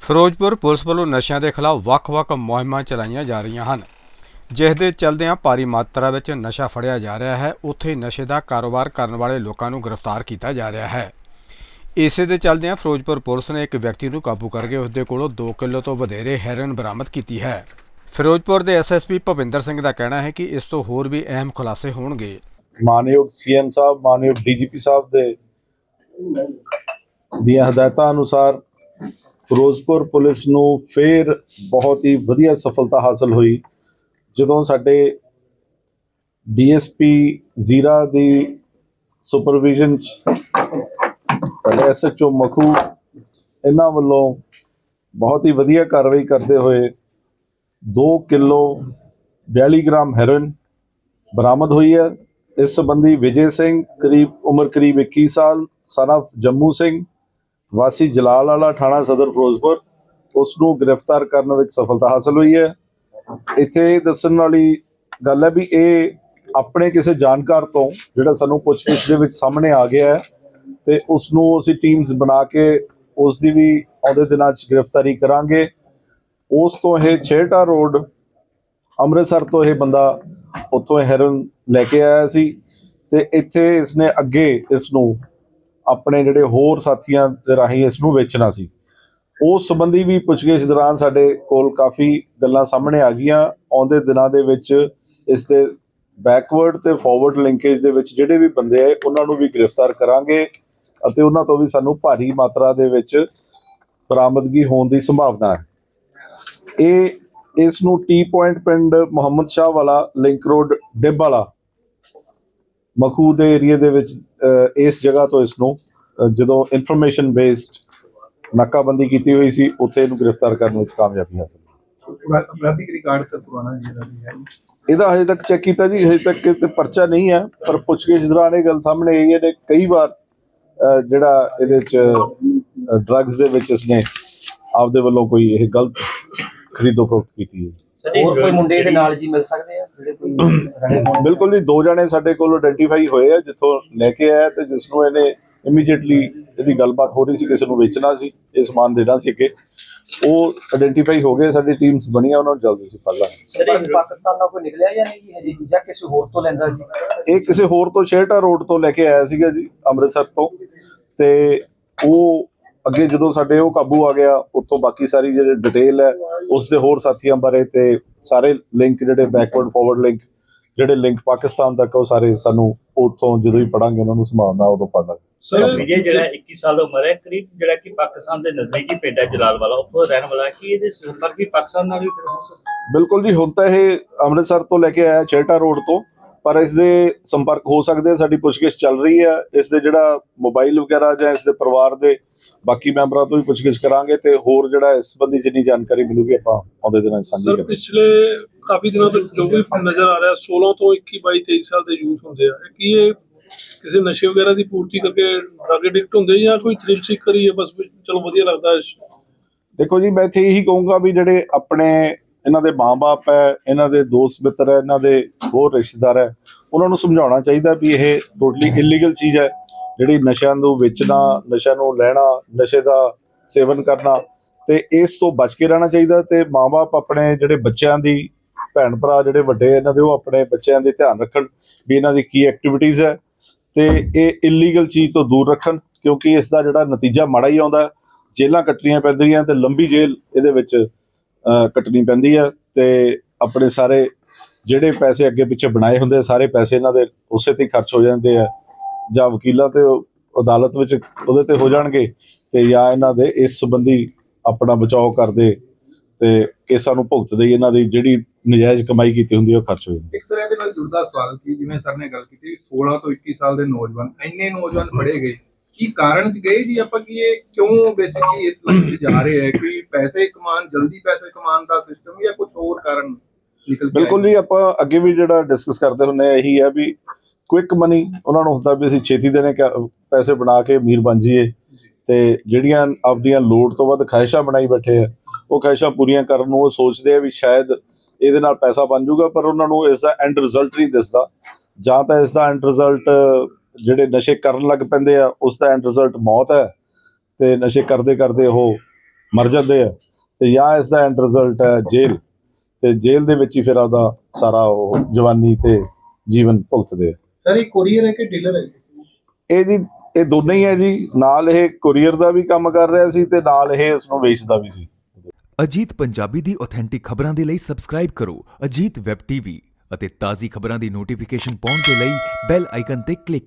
Firozpur police ਵੱਲੋਂ ਨਸ਼ਿਆਂ ਦੇ ਖਿਲਾਫ ਵੱਖ-ਵੱਖ ਮੁਹਿੰਮਾਂ ਚਲਾਈਆਂ ਜਾ ਰਹੀਆਂ ਹਨ। ਜਿਸ ਦੇ ਚੱਲਦਿਆਂ ਭਾਰੀ ਮਾਤਰਾ ਵਿੱਚ ਨਸ਼ਾ ਫੜਿਆ ਜਾ ਰਿਹਾ ਹੈ, ਉੱਥੇ ਨਸ਼ੇ ਦਾ ਕਾਰੋਬਾਰ ਕਰਨ ਵਾਲੇ ਲੋਕਾਂ ਨੂੰ ਗ੍ਰਿਫਤਾਰ ਕੀਤਾ ਜਾ ਰਿਹਾ ਹੈ। ਇਸੇ ਦੇ ਚੱਲਦਿਆਂ ਫਿਰੋਜ਼ਪੁਰ ਪੁਲਿਸ ਨੇ ਇੱਕ ਵਿਅਕਤੀ ਨੂੰ ਕਾਬੂ ਕਰਕੇ ਉਸ ਦੇ ਕੋਲੋਂ 2 ਕਿਲੋ ਤੋਂ ਵਧੇਰੇ ਹੈਰੋਇਨ ਬਰਾਮਦ ਕੀਤੀ ਹੈ। ਫਿਰੋਜ਼ਪੁਰ ਦੇ ਐਸਐਸਪੀ ਭਵਿੰਦਰ ਸਿੰਘ ਦਾ ਕਹਿਣਾ ਹੈ ਕਿ ਇਸ ਤੋਂ ਹੋਰ ਵੀ ਅਹਿਮ ਖੁਲਾਸੇ ਹੋਣਗੇ। ਮਾਨਯੋਗ ਸੀਐਮ ਸਾਹਿਬ, ਮਾਨਯੋਗ ਡੀਜੀਪੀ ਸਾਹਿਬ ਦੇ ਦੀਆਂ ਹਦਾਇਤਾਂ ਅਨੁਸਾਰ ਫਿਰੋਜ਼ਪੁਰ ਪੁਲਿਸ ਨੂੰ ਫੇਰ ਬਹੁਤ ਹੀ ਵਧੀਆ ਸਫਲਤਾ ਹਾਸਲ ਹੋਈ। ਜਦੋਂ ਸਾਡੇ ਡੀਐਸਪੀ ਜ਼ੀਰਾ ਦੀ ਸੁਪਰਵਿਜ਼ਨ ਚ ਸਾਡੇ ਐਸਐਚਓ ਮਖੂ ਇਹਨਾਂ ਵੱਲੋਂ ਬਹੁਤ ਹੀ ਵਧੀਆ ਕਾਰਵਾਈ ਕਰਦੇ ਹੋਏ 2 ਕਿਲੋ 42 ਗ੍ਰਾਮ ਹੈਰੋਇਨ ਬਰਾਮਦ ਹੋਈ ਹੈ। ਇਸ ਸੰਬੰਧੀ ਵਿਜੇ ਸਿੰਘ ਕਰੀਬ ਉਮਰ ਕਰੀਬ 21 ਸਾਲ son of ਜੰਮੂ ਸਿੰਘ ਵਾਸੀ ਜਲਾਲ ਵਾਲਾ ਥਾਣਾ ਸਦਰ ਫਿਰੋਜ਼ਪੁਰ ਉਸ ਨੂੰ ਗ੍ਰਿਫਤਾਰ ਕਰਨ ਵਿੱਚ ਸਫਲਤਾ ਹਾਸਲ ਹੋਈ ਹੈ। ਇੱਥੇ ਦੱਸਣ ਵਾਲੀ ਗੱਲ ਹੈ ਵੀ ਇਹ ਆਪਣੇ ਕਿਸੇ ਜਾਣਕਾਰ ਤੋਂ ਜਿਹੜਾ ਸਾਨੂੰ ਪੁੱਛਗਿੱਛ ਦੇ ਵਿੱਚ ਸਾਹਮਣੇ ਆ ਗਿਆ ਹੈ ਤੇ ਉਸ ਨੂੰ ਅਸੀਂ ਟੀਮਸ ਬਣਾ ਕੇ ਉਸ ਦੀ ਵੀ ਆਉਂਦੇ ਦਿਨਾਂ 'ਚ ਗ੍ਰਿਫਤਾਰੀ ਕਰਾਂਗੇ। ਉਸ ਤੋਂ ਇਹ ਛੇਟਾ ਰੋਡ, ਅੰਮ੍ਰਿਤਸਰ ਤੋਂ ਇਹ ਬੰਦਾ ਉੱਥੋਂ ਹੈਰਨ ਲੈ ਕੇ ਆਇਆ ਸੀ ਤੇ ਇੱਥੇ ਇਸਨੇ ਅੱਗੇ ਇਸ ਨੂੰ ਆਪਣੇ ਜਿਹੜੇ ਹੋਰ ਸਾਥੀਆਂ ਦੇ ਰਾਹੀਂ ਇਸ ਨੂੰ ਵੇਚਣਾ ਸੀ। ਉਸ ਸੰਬੰਧੀ ਵੀ ਪੁੱਛਗਿੱਛ ਦੌਰਾਨ ਸਾਡੇ ਕੋਲ ਕਾਫੀ ਗੱਲਾਂ ਸਾਹਮਣੇ ਆ ਗਈਆਂ। ਆਉਂਦੇ ਦਿਨਾਂ ਦੇ ਵਿੱਚ ਇਸ 'ਤੇ ਬੈਕਵਰਡ ਤੇ ਫਾਰਵਰਡ ਲਿੰਕੇਜ ਦੇ ਵਿੱਚ ਜਿਹੜੇ ਵੀ ਬੰਦੇ ਆ ਉਹਨਾਂ ਨੂੰ ਵੀ ਗ੍ਰਿਫਤਾਰ ਕਰਾਂਗੇ ਅਤੇ ਉਹਨਾਂ ਤੋਂ ਵੀ ਸਾਨੂੰ ਭਾਰੀ ਮਾਤਰਾ ਦੇ ਵਿੱਚ ਬਰਾਮਦਗੀ ਹੋਣ ਦੀ ਸੰਭਾਵਨਾ ਹੈ। ਇਹ, ਇਸ ਨੂੰ ਟੀ ਪੁਆਇੰਟ ਪਿੰਡ ਮੁਹੰਮਦ ਸ਼ਾਹ ਵਾਲਾ ਲਿੰਕ ਰੋਡ ਡਿੱਬ ਵਾਲਾ ਮਖੂ ਦੇ ਏਰੀਆ ਦੇ ਵਿੱਚ ਇਸ ਜਗ੍ਹਾ ਤੋਂ ਇਸ ਨੂੰ ਜਦੋਂ ਇਨਫੋਰਮੇਸ਼ਨ ਬੇਸਡ ਨਾਕਾਬੰਦੀ ਕੀਤੀ ਹੋਈ ਸੀ ਉੱਥੇ ਇਹਨੂੰ ਗ੍ਰਿਫਤਾਰ ਕਰਨ ਵਿੱਚ ਕਾਮਯਾਬੀ ਹਾਸਲ ਹੋਈ। ਅਪਰਾਧਿਕ ਰਿਕਾਰਡ ਸਰ ਪੁਰਾਣਾ ਜਿਹੜਾ ਹੈ ਇਹਦਾ ਹਜੇ ਤੱਕ ਚੈੱਕ ਕੀਤਾ ਜੀ ਹਜੇ ਤੱਕ ਤੇ ਪਰਚਾ ਨਹੀਂ ਹੈ ਪਰ ਪੁੱਛਗਿੱਛ ਦੌਰਾਨ ਇਹ ਗੱਲ ਸਾਹਮਣੇ ਆਈ ਹੈ ਨੇ ਕਈ ਵਾਰ ਜਿਹੜਾ ਇਹਦੇ ਚ ਡਰੱਗਸ ਦੇ ਵਿੱਚ ਇਸਨੇ ਆਪਦੇ ਵੱਲੋਂ ਕੋਈ ਇਹ ਗਲਤ ਖਰੀਦੋ ਫਰੋਖਤ ਕੀਤੀ ਹੈ ਹੋਰ ਕੋਈ ਮੁੰਡੇ ਦੇ ਨਾਲ ਜੀ ਮਿਲ ਸਕਦੇ ਆ? ਜਿਹੜੇ ਕੋਈ ਰਣੇ ਹੋਣ? ਬਿਲਕੁਲ ਜੀ ਦੋ ਜਣੇ ਸਾਡੇ ਕੋਲ ਆਇਡੈਂਟੀਫਾਈ ਹੋਏ ਆ ਜਿੱਥੋਂ ਲੈ ਕੇ ਆਇਆ ਤੇ ਜਿਸ ਨੂੰ ਇਹਨੇ ਇਮੀਡੀਏਟਲੀ ਇਹਦੀ ਗੱਲਬਾਤ ਹੋ ਰਹੀ ਸੀ ਕਿਸੇ ਨੂੰ ਵੇਚਣਾ ਸੀ ਇਹ ਸਮਾਨ ਦੇਣਾ ਸੀ ਅੱਗੇ। ਉਹ ਆਇਡੈਂਟੀਫਾਈ ਹੋ ਗਏ ਸਾਡੀ ਟੀਮਸ ਬਣੀਆਂ ਉਹਨਾਂ ਨੂੰ ਜਲਦੀ ਸੀ ਫੜ ਲਾਂਗੇ। ਸਰ ਇਹ ਪਾਕਿਸਤਾਨ ਨਾਲ ਕੋਈ ਨਿਕਲਿਆ ਜਾਂ ਨਹੀਂ ਜੀ ਹਜੇ? ਜਾਂ ਕਿਸੇ ਹੋਰ ਤੋਂ ਲੈਂਦਾ ਸੀ? ਇਹ ਕਿਸੇ ਹੋਰ ਤੋਂ ਸ਼ੇਰਟਾ ਰੋਡ ਤੋਂ ਲੈ ਕੇ ਆਇਆ ਸੀਗਾ ਜੀ ਅੰਮ੍ਰਿਤਸਰ ਤੋਂ। ਤੇ ਉਹ ਅੱਗੇ ਜਦੋਂ ਸਾਡੇ ਉਹ ਕਾਬੂ ਆ ਗਿਆ ਉੱਥੋਂ ਬਾਕੀ ਸਾਰੀ ਜਿਹੜੇ ਡਿਟੇਲ ਹੈ ਉਸ ਦੇ ਹੋਰ ਸਾਥੀਆਂ ਬਾਰੇ ਤੇ ਸਾਰੇ ਲਿੰਕ ਜਿਹੜੇ ਬੈਕਵਰਡ ਫਾਰਵਰਡ ਲਿੰਕ ਜਿਹੜੇ ਲਿੰਕ ਪਾਕਿਸਤਾਨ ਤੱਕ ਉਹ ਸਾਰੇ ਸਾਨੂੰ ਉੱਥੋਂ ਜਦੋਂ ਹੀ ਪੜਾਂਗੇ ਉਹਨਾਂ ਨੂੰ ਸੰਭਾਵਨਾ ਉਦੋਂ ਪੜ ਲਾਂਗੇ। ਸਰ ਵਿਜੇ ਜਿਹੜਾ 21 ਸਾਲ ਦਾ ਉਮਰ ਹੈ ਕਰੀਬ ਜਿਹੜਾ ਕਿ ਪਾਕਿਸਤਾਨ ਦੇ ਨਜ਼ਦੀਕੀ ਪਿੰਡ ਹੈ ਜਲਾਲ ਵਾਲਾ ਉੱਥੋਂ ਦਾ ਰਹਿਣ ਵਾਲਾ ਹੈ ਕਿ ਇਹਦੇ ਸੰਪਰਕ ਵੀ ਪਾਕਿਸਤਾਨ ਨਾਲ ਵੀ ਬਿਲਕੁਲ ਜੀ ਹੁਣ ਤਾਂ ਇਹ ਅੰਮ੍ਰਿਤਸਰ ਤੋਂ ਲੈ ਕੇ ਆਇਆ ਛੇਟਾ ਰੋਡ ਤੋਂ ਪਰ ਇਸ ਦੇ ਸੰਪਰਕ ਹੋ ਸਕਦੇ ਸਾਡੀ ਪੁੱਛਗਿੱਛ ਚੱਲ ਰਹੀ ਹੈ ਇਸ ਦੇ ਜਿਹੜਾ ਮੋਬਾਈਲ ਵਗੈਰਾ ਜਾਂ ਇਸ ਦੇ ਪਰਿਵਾਰ ਦੇ ਬਾਕੀ ਮੈਂਬਰਾਂ ਤੋਂ ਵੀ ਪੁੱਛਗਿੱਛ ਕਰਾਂਗੇ ਤੇ ਹੋਰ ਜਿਹੜਾ ਇਸ ਸੰਬੰਧੀ ਜਿੰਨੀ ਜਾਣਕਾਰੀ ਮਿਲੂਗੀ ਆਪਾਂ ਆਉਂਦੇ ਦਿਨਾਂ ਸਾਂਝੀ ਕਰਾਂਗੇ। ਪਿਛਲੇ ਕਾਫੀ ਦਿਨਾਂ ਤੋਂ ਜੋ ਵੀ ਨਜ਼ਰ ਆ ਰਿਹਾ 16 ਤੋਂ 21 22 23 ਸਾਲ ਦੇ ਯੂਥ ਹੁੰਦੇ ਆ ਕੀ ਇਹ ਕਿਸੇ ਨਸ਼ੇ ਵਗੈਰਾ ਦੀ ਪੂਰਤੀ ਕਰਕੇ ਡਰਗ ਐਡਿਕਟ ਹੁੰਦੇ ਜਾਂ ਕੋਈ ਥ੍ਰਿਲ ਸੀਕ ਕਰੀ ਹੈ ਬਸ ਚਲੋ ਵਧੀਆ ਲੱਗਦਾ ਹੈ ਦੇਖੋ ਜੀ ਮੈਂ ਇੱਥੇ ਇਹੀ ਕਹੂੰਗਾ ਵੀ ਜਿਹੜੇ ਆਪਣੇ ਇਹਨਾਂ ਦੇ ਮਾਪੇ ਹੈ ਇਹਨਾਂ ਦੇ ਦੋਸਤ ਮਿੱਤਰ ਹੈ ਇਹਨਾਂ ਦੇ ਹੋਰ ਰਿਸ਼ਤੇਦਾਰ ਹੈ ਉਹਨਾਂ ਨੂੰ ਸਮਝਾਉਣਾ ਚਾਹੀਦਾ ਵੀ ਇਹ ਟੋਟਲੀ ਇਲੀਗਲ ਚੀਜ਼ ਹੈ। ਜਿਹੜੀ ਨਸ਼ਿਆਂ ਨੂੰ ਵੇਚਣਾ, ਨਸ਼ਿਆਂ ਨੂੰ ਲੈਣਾ, ਨਸ਼ੇ ਦਾ ਸੇਵਨ ਕਰਨਾ ਤੇ ਇਸ ਤੋਂ ਬਚ ਕੇ ਰਹਿਣਾ ਚਾਹੀਦਾ ਤੇ ਮਾਪੇ ਆਪਣੇ ਜਿਹੜੇ ਬੱਚਿਆਂ ਦੀ ਭੈਣ ਭਰਾ ਜਿਹੜੇ ਵੱਡੇ ਇਹਨਾਂ ਦੇ ਉਹ ਆਪਣੇ ਬੱਚਿਆਂ ਦੇ ਧਿਆਨ ਰੱਖਣ ਵੀ ਇਹਨਾਂ ਦੀ ਕੀ ਐਕਟੀਵਿਟੀਜ਼ ਹੈ ਤੇ ਇਹ ਇਲੀਗਲ ਚੀਜ਼ ਤੋਂ ਦੂਰ ਰੱਖਣ ਕਿਉਂਕਿ ਇਸ ਦਾ ਜਿਹੜਾ ਨਤੀਜਾ ਮਾੜਾ ਹੀ ਆਉਂਦਾ ਹੈ। ਜੇਲਾਂ ਕੱਟਣੀਆਂ ਪੈਂਦੀਆਂ ਤੇ ਲੰਬੀ ਜੇਲ੍ਹ ਇਹਦੇ ਵਿੱਚ ਕੱਟਣੀ ਪੈਂਦੀ ਹੈ ਤੇ ਆਪਣੇ ਸਾਰੇ ਜਿਹੜੇ ਪੈਸੇ ਅੱਗੇ ਪਿੱਛੇ ਬਣਾਏ ਹੁੰਦੇ ਸਾਰੇ ਪੈਸੇ ਇਹਨਾਂ ਦੇ ਉਸੇ ਤੇ ਹੀ ਖਰਚ ਹੋ ਜਾਂਦੇ ਆ। ਜਾਂ ਵਕੀਲਾਂ ਤੇ ਅਦਾਲਤ ਵਿੱਚ ਉਹਦੇ ਤੇ ਹੋ ਜਾਣਗੇ ਤੇ ਜਾਂ ਇਹਨਾਂ ਦੇ ਇਸ ਸੰਬੰਧੀ ਆਪਣਾ ਬਚਾਓ ਕਰਦੇ ਤੇ ਕੇਸਾਂ ਨੂੰ ਭੁਗਤਦੇ ਹੀ ਇਹਨਾਂ ਦੀ ਜਿਹੜੀ ਨਜਾਇਜ਼ ਕਮਾਈ ਕੀਤੀ ਹੁੰਦੀ ਹੈ ਉਹ ਖਰਚ ਹੋ ਜਾਂਦੀ ਇੱਕ ਸਰ ਇਹਦੇ ਨਾਲ ਜੁੜਦਾ ਸਵਾਲ ਕਿ ਜਿਵੇਂ ਸਰ ਨੇ ਗੱਲ ਕੀਤੀ 16 ਤੋਂ 21 ਸਾਲ ਦੇ ਨੌਜਵਾਨ ਇੰਨੇ ਨੌਜਵਾਨ ਫੜੇ ਗਏ। ਕੀ ਕਾਰਨ ਚ ਗਏ ਜੀ ਆਪਾਂ ਕਿ ਇਹ ਕਿਉਂ ਬੇਸਿਕਲੀ ਇਸ ਲਾਈਨ ਜਾ ਰਹੇ ਹੈ? ਕੋਈ ਪੈਸੇ ਕਮਾਉਣ ਜਲਦੀ ਪੈਸੇ ਕਮਾਉਣ ਦਾ ਸਿਸਟਮ ਜਾਂ ਕੁਝ ਹੋਰ ਕਾਰਨ ਬਿਲਕੁਲ ਜੀ ਆਪਾਂ ਅੱਗੇ ਵੀ ਜਿਹੜਾ ਡਿਸਕਸ ਕਰਦੇ ਹੁੰਨੇ ਆ ਇਹੀ ਹੈ ਵੀ ਕੁਇਕ ਮਨੀ ਉਹਨਾਂ ਨੂੰ ਹੁੰਦਾ ਵੀ ਅਸੀਂ ਛੇਤੀ ਦੇਣੇ ਪੈਸੇ ਬਣਾ ਕੇ ਅਮੀਰ ਬਣ ਜਾਈਏ। ਤੇ ਜਿਹੜੀਆਂ ਆਪਦੀਆਂ ਲੋੜ ਤੋਂ ਵੱਧ ਖਾਹਿਸ਼ਾਂ ਬਣਾਈ ਬੈਠੇ ਆ, ਉਹ ਖਾਹਿਸ਼ਾਂ ਪੂਰੀਆਂ ਕਰਨ ਨੂੰ ਉਹ ਸੋਚਦੇ ਆ ਵੀ ਸ਼ਾਇਦ ਇਹਦੇ ਨਾਲ ਪੈਸਾ ਬਣ ਜਾਊਗਾ, ਪਰ ਉਹਨਾਂ ਨੂੰ ਇਸ ਦਾ ਐਂਡ ਰਿਜ਼ਲਟ ਨਹੀਂ ਦਿਸਦਾ। ਜਾਂ ਤਾਂ ਇਸ ਦਾ ਐਂਡ ਰਿਜ਼ਲਟ ਜਿਹੜੇ ਨਸ਼ੇ ਕਰਨ ਲੱਗ ਪੈਂਦੇ ਆ, ਉਸ ਦਾ ਐਂਡ ਰਿਜ਼ਲਟ ਮੌਤ ਹੈ, ਤੇ ਨਸ਼ੇ ਕਰਦੇ ਕਰਦੇ ਉਹ ਮਰ ਜਾਂਦੇ ਆ, ਤੇ ਜਾਂ ਇਸ ਦਾ ਐਂਡ ਰਿਜ਼ਲਟ ਹੈ ਜੇਲ੍ਹ। ਤੇ ਜੇਲ੍ਹ ਦੇ ਵਿੱਚ ਹੀ ਫਿਰ ਆਪਦਾ ਸਾਰਾ ਉਹ ਜਵਾਨੀ ਤੇ ਜੀਵਨ ਭੁਗਤਦੇ ਆ। ਸਰ ਇਹ ਕੋਰੀਅਰ ਹੈ ਕਿ ਡੀਲਰ ਹੈ ਇਹ ਜੀ ਇਹ ਦੋਨੇ ਹੀ ਹੈ ਜੀ। ਨਾਲ ਇਹ ਕੁਰੀਅਰ ਦਾ ਵੀ ਕੰਮ ਕਰ ਰਿਹਾ ਸੀ ਤੇ ਨਾਲ ਇਹ ਉਸ ਨੂੰ ਵੇਚਦਾ ਵੀ ਸੀ। ਅਜੀਤ ਪੰਜਾਬੀ ਦੀ ਆਥੈਂਟਿਕ ਖਬਰਾਂ ਦੇ ਲਈ ਸਬਸਕ੍ਰਾਈਬ ਕਰੋ ਅਜੀਤ ਵੈਬ ਟੀਵੀ ਅਤੇ ਤਾਜ਼ੀ ਖਬਰਾਂ ਦੀ ਨੋਟੀਫਿਕੇਸ਼ਨ ਪਾਉਣ ਦੇ ਲਈ ਬੈਲ ਆਈਕਨ ਤੇ ਕਲਿੱਕ